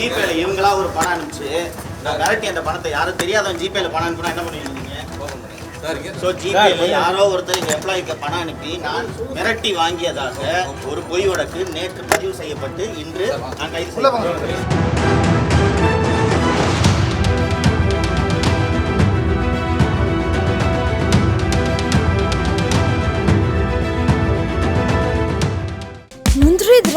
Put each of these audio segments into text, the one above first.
ஜிபேல இவங்களா ஒரு பணம் அனுப்பிச்சு நான் மிரட்டி அந்த பணத்தை யாரும் தெரியாதவன் ஜிபேல பணம் அனுப்புனா என்ன பண்ணுவீங்க ஸோ ஜிபேல யாரோ ஒருத்தர் எங்க எம்ப்ளாய்க்கு பணம் அனுப்பி நான் மிரட்டி வாங்கியதாக ஒரு பொய் வழக்கு நேற்று பதிவு செய்யப்பட்டு இன்று நான் கைது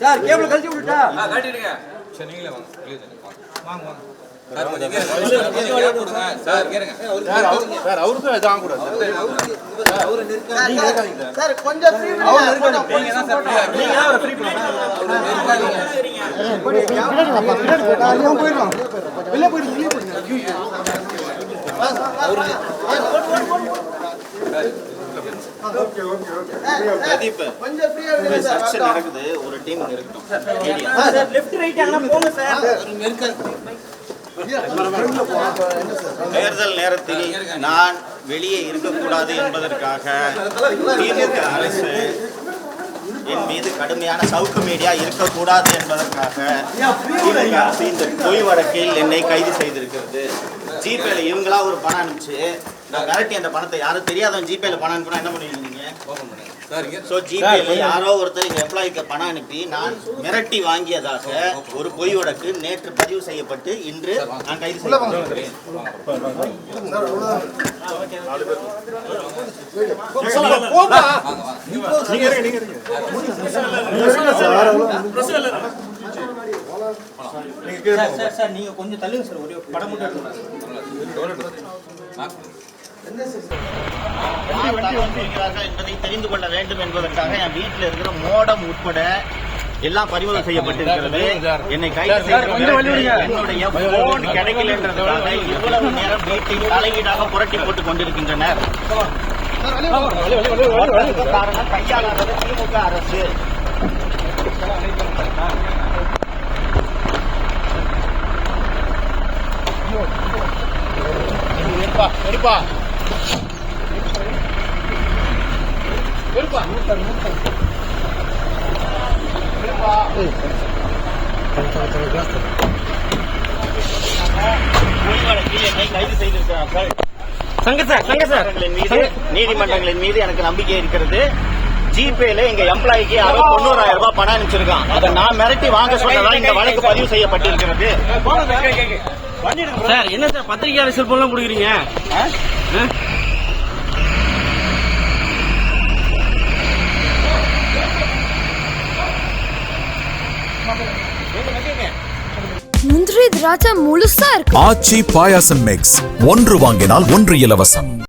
சார் கேபிள் கழிச்சு விட்டுட்டா? கட்டிடுங்க சரி நீங்களே வாங்க. வெளியே வாங்க வாங்க. நடக்குது. ஒரு டீம் இருக்கட்டும் தேர்தல் நேரத்தில் நான் வெளியே இருக்கக்கூடாது என்பதற்காக திமுக அரசு என் மீது கடுமையான சவுக்கு மீடியா இருக்கக்கூடாது என்பதற்காக திமுக அரசு இந்த பொய் வழக்கில் என்னை கைது செய்திருக்கிறது. ஜிபேல இவங்களா ஒரு பணம் அனுப்பிச்சு நான் கரெக்டி அந்த பணத்தை யாரும் தெரியாதவன் ஜிபேல பணம் அனுப்பினா என்ன பண்ணுவீங்க ஸோ ஜிபேல யாரோ ஒருத்தர் எங்க எம்ப்ளாய்க்கு பணம் அனுப்பி நான் மிரட்டி வாங்கியதாக ஒரு பொய் வழக்கு நேற்று பதிவு செய்யப்பட்டு இன்று நான் கைது செய்யப்பட்டேன் நீங்க கொஞ்சம் தள்ளுங்க சார் ஒரே படம் மட்டும் என்பதை தெரிந்து கொள்ள வேண்டும் என்பதற்காக என் வீட்டில் இருக்கிற மோடம் உட்பட எல்லாம் பறிமுதல் செய்யப்பட்டிருக்கிறது. என்னை கைது என்னுடைய போன் கிடைக்கல என்றதுக்காக இவ்வளவு நேரம் வீட்டில் தலையீடாக புரட்டி போட்டுக் கொண்டிருக்கின்றனர். காரணம் கையாளாதது திமுக அரசு. பொய் வழக்கில் என்னை கைது செய்திருக்கிறார்கள் சங்க சார் சங்க சார் நீதிமன்றங்களின் மீது நீதிமன்றங்களின் மீது எனக்கு நம்பிக்கை இருக்கிறது. ஜிபேல எங்க எம்ப்ளாய்க்கு யாரோ தொண்ணூறாயிரம் ரூபாய் பணம் அனுப்பிச்சிருக்கான். அதை நான் மிரட்டி வாங்க சொன்னதா இந்த வழக்கு பதிவு செய்யப்பட்டிருக்கிறது. சார் என்ன சார் பத்திரிகையாளர் செல்போன்லாம் கொடுக்குறீங்க? திராட்சை முழுசா இருக்கு. ஆச்சி பாயாசம் மிக்ஸ் ஒன்று வாங்கினால் ஒன்று இலவசம்.